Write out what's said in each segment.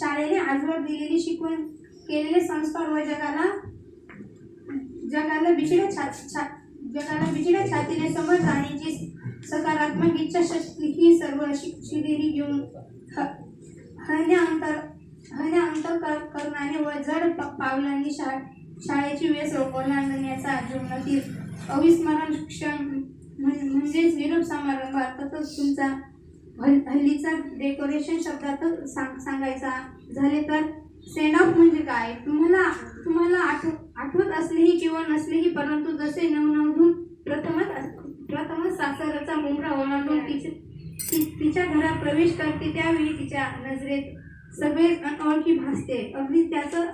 शाळेने आजवर दिलेली शिकवण केलेले संस्कार व जगाला जगाला बिछड्या छा छा जगाला बिछड्या छातीने समोर जाण्याची सकारात्मक इच्छाशक्ती ही सर्व शिक- शिदेरी घेऊन ह- हळण्याअंतर अंतर कर करणाने व जड पावलांनी शा शाळेची वेस ओलांडण्याचा जीवनातील अविस्मरण क्षण म्हणजेच निरोप समारंभ अर्थातच तुमचा हल्लीचा डेकोरेशन शब्दात सांग सांगायचा झाले तर सेंड ऑफ म्हणजे काय? तुम्हाला तुम्हाला आठव आठवत असलेही किंवा नसलेही परंतु जसे नवनवधून प्रथमच प्रथमच सासरचा मुंबरा ओलांडून तिचे तिच्या घरात प्रवेश करते त्यावेळी तिच्या नजरेत सगळे अनओळखी भासते. अगदी त्याचं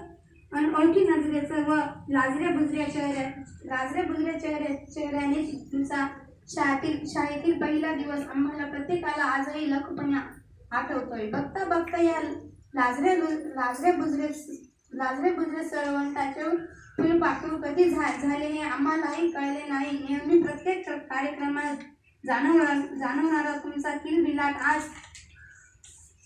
अनओळखी नजरेचं व लाजऱ्या बुजऱ्या चेहऱ्या लाजऱ्या बुजऱ्या चेहऱ्या चेहऱ्याने तुमचा शाळेतील शाळेतील पहिला दिवस आम्हाला प्रत्येकाला आजही लखपणा आठवतोय. बघता बघता या लाजरे लाजरे बुजरे लाजरे बुजरे सळवंताचे फुल पाठवून कधी झा झाले हे आम्हालाही कळले नाही. नेहमी प्रत्येक कार्यक्रमात जाणवणार जाणवणारा तुमचा किलबिलाट आज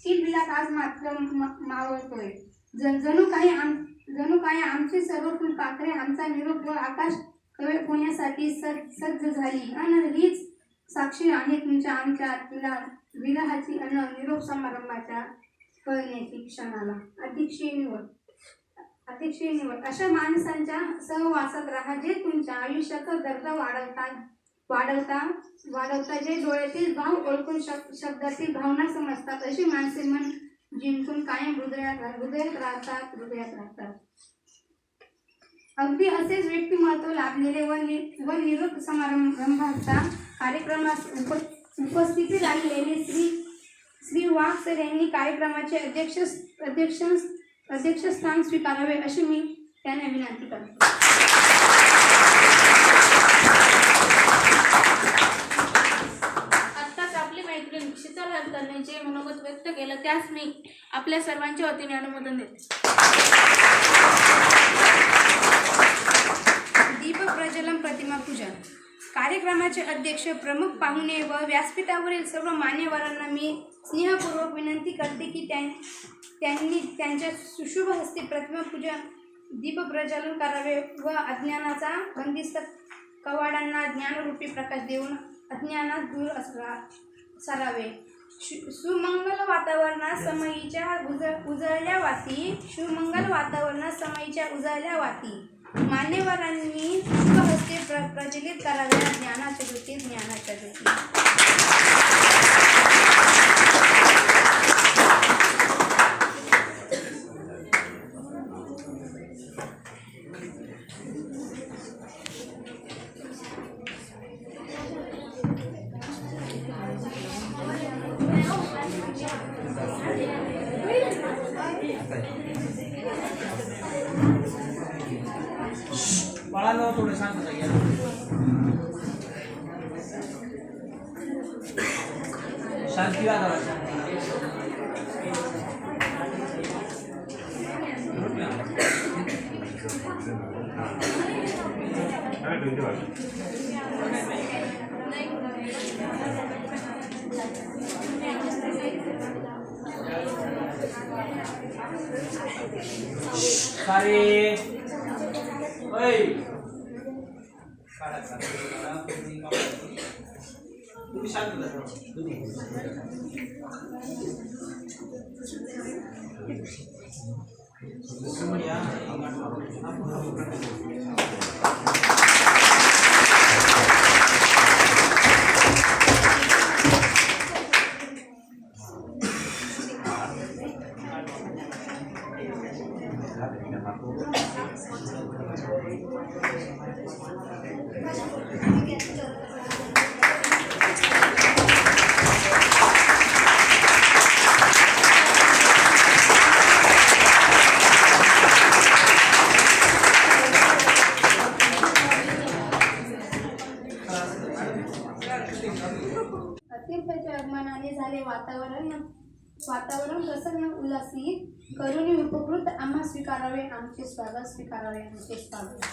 किलबिलाट आज मात्र मावळतोय. ज- जणू काही आम जणू काही आमची सर्व फुलपाखरे आमचा निरोप आकाश कळ होण्यासाठी सज्ज सज्ज झाली. आणि हीच साक्षी आहे तुमच्या आमच्या तिला विरहाची अन निरोप समारंभाच्या कळण्याची क्षणाला. अतिशय निवड अतिशय निवड अशा माणसांच्या सहवासात राहा जे तुमच्या आयुष्याचा दर्जा वाढवतात वाढवता वाढवता. जे डोळ्यातील भाव ओळखून शब्द शब्दातील भावना समजतात अशी माणसे मन जिंकून कायम हृदयात हृदयात राहतात हृदयात राहतात. अगदी असेच व्यक्तिमत्व लाभलेले व नि व निरोप समारंभाचा कार्यक्रमास उप उपस्थिती राहिलेले श्री श्री वाघ सर यांनी कार्यक्रमाचे अध्यक्ष अध्यक्ष अध्यक्षस्थान स्वीकारावे अशी मी त्यांना विनंती करतो. आत्ताच आपली मैत्रीण शीतल जे मनोगत व्यक्त केलं त्यास मी आपल्या सर्वांच्या वतीने अनुमोदन देते. अध्यक्ष प्रमुख पाहुणे व व्यासपीठावरील सर्व मान्यवरांना मी स्नेहपूर्वक विनंती करते की त्यां त्यांनी त्यांच्या सुशुभ हस्ते प्रतिमापूजन दीपप्रज्वलन करावे व अज्ञानाचा बंदिस्त कवाडांना ज्ञानरूपी प्रकाश देऊन अज्ञानात दूर असला सरावे. शु- सुमंगल वातावरणात समयीच्या उज उजळल्या वाती सुमंगल वातावरणात समयीच्या उजळल्या वाती. मान्यवरांनी हस्ते प्र प्रज्वलित कराव्या ज्ञानाच्या ज्योती ज्ञानाच्या ज्योती tahu tulisan saya. Santiago. Sorry. Hey. सारे ओय अतिशय अभिमानाने झाले वातावरण. वातावरण प्रसन्न उल्हासित करून उपकृत आम्हा स्वीकारावे आमचे स्वागत स्वीकारावे आमचे स्वागत.